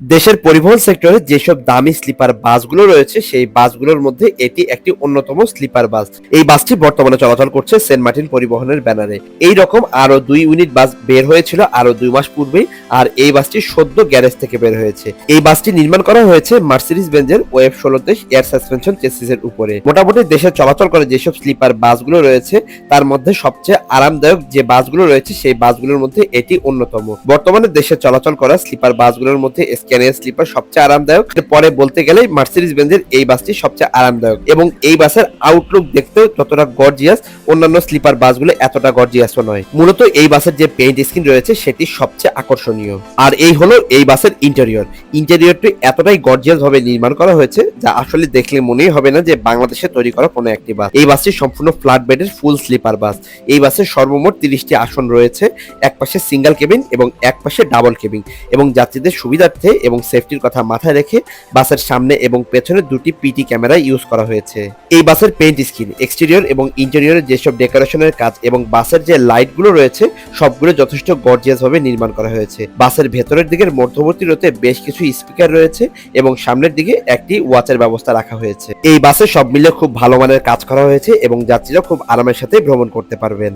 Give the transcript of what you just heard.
দেশের পরিবহন সেক্টরে যেসব দামি স্লিপার বাসগুলো রয়েছে, সেই বাসগুলোর মধ্যে এটি একটি অন্যতম স্লিপার বাস। এই বাসটি বর্তমানে চলাচল করছে সেন্ট মার্টিন পরিবহনের ব্যানারে। এই রকম আরও দুই ইউনিট বাস বের হয়েছিল আরও দুই মাস পূর্বেই, আর এই বাসটি সদ্য গ্যারেজ থেকে বের হয়েছে। এই বাসটি নির্মাণ করা হয়েছে মার্সিডিস বেঞ্জের ওয়েব ষোলোতে এয়ার সাসপেনশন চেসিসের উপরে। মোটামুটি দেশে চলাচল করে যেসব স্লিপার বাসগুলো রয়েছে, তার মধ্যে সবচেয়ে আরামদায়ক যে বাসগুলো রয়েছে, সেই বাসগুলোর মধ্যে এটি অন্যতম। বর্তমানে দেশে চলাচল করা স্লিপার বাসগুলোর মধ্যে স্ক্যানিয়ার স্লিপার সবচেয়ে আরামদায়ক। পরে বলতে গেলে মার্সিডিজ বেঞ্জের এই বাসটি সবচেয়ে আরামদায়ক। এবং এই বাসের আউটলুক দেখতে যতটা গর্জিয়াস অন্যান্য স্লিপার বাসগুলো এতটা গর্জিয়াসও নয়। মূলত এই বাসের যে পেইন্ট স্কিন রয়েছে, সেটি সবচেয়ে আকর্ষণীয়। আর এই হলো এই বাসের ইন্টেরিয়র ইন্টেরিয়রটি এতটাই গর্জিয়াস ভাবে নির্মাণ করা হয়েছে, যা আসলে দেখলে মনেই হবে না যে বাংলাদেশে তৈরি করা কোনো একটি বাস। এই বাসটি সম্পূর্ণ ফ্ল্যাট বেডের ফুল স্লিপার বাস। এই বাসের সর্বমোট তিরিশটি আসন রয়েছে এক পাশে সিঙ্গেল কেবিন এবং এক পাশে ডাবল কেবিন এবং যাত্রীদের সুবিধার্থে এবং সেফটির কথা মাথায় রেখে বাসের সামনে এবং পেছনে দুটি পিটি ক্যামেরা ইউজ করা হয়েছে। এই বাসের পেইন্ট স্কিন এক্সটেরিয়র এবং ইন্টেরিয়রের যেসব ডেকোরেশনের কাজ এবং বাসের যে লাইটগুলো রয়েছে, সবগুলো যথেষ্ট গর্জিয়াস ভাবে নির্মাণ করা হয়েছে। বাসের ভেতরের দিকের মধ্যবর্তী রোতে বেশ কিছু স্পিকার রয়েছে এবং সামনের দিকে একটি ওয়াচের ব্যবস্থা রাখা হয়েছে। এই বাসে সব মিলে খুব ভালো মানের কাজ করা হয়েছে এবং যাত্রীরা খুব আরামের সাথে ভ্রমণ করতে পারবেন।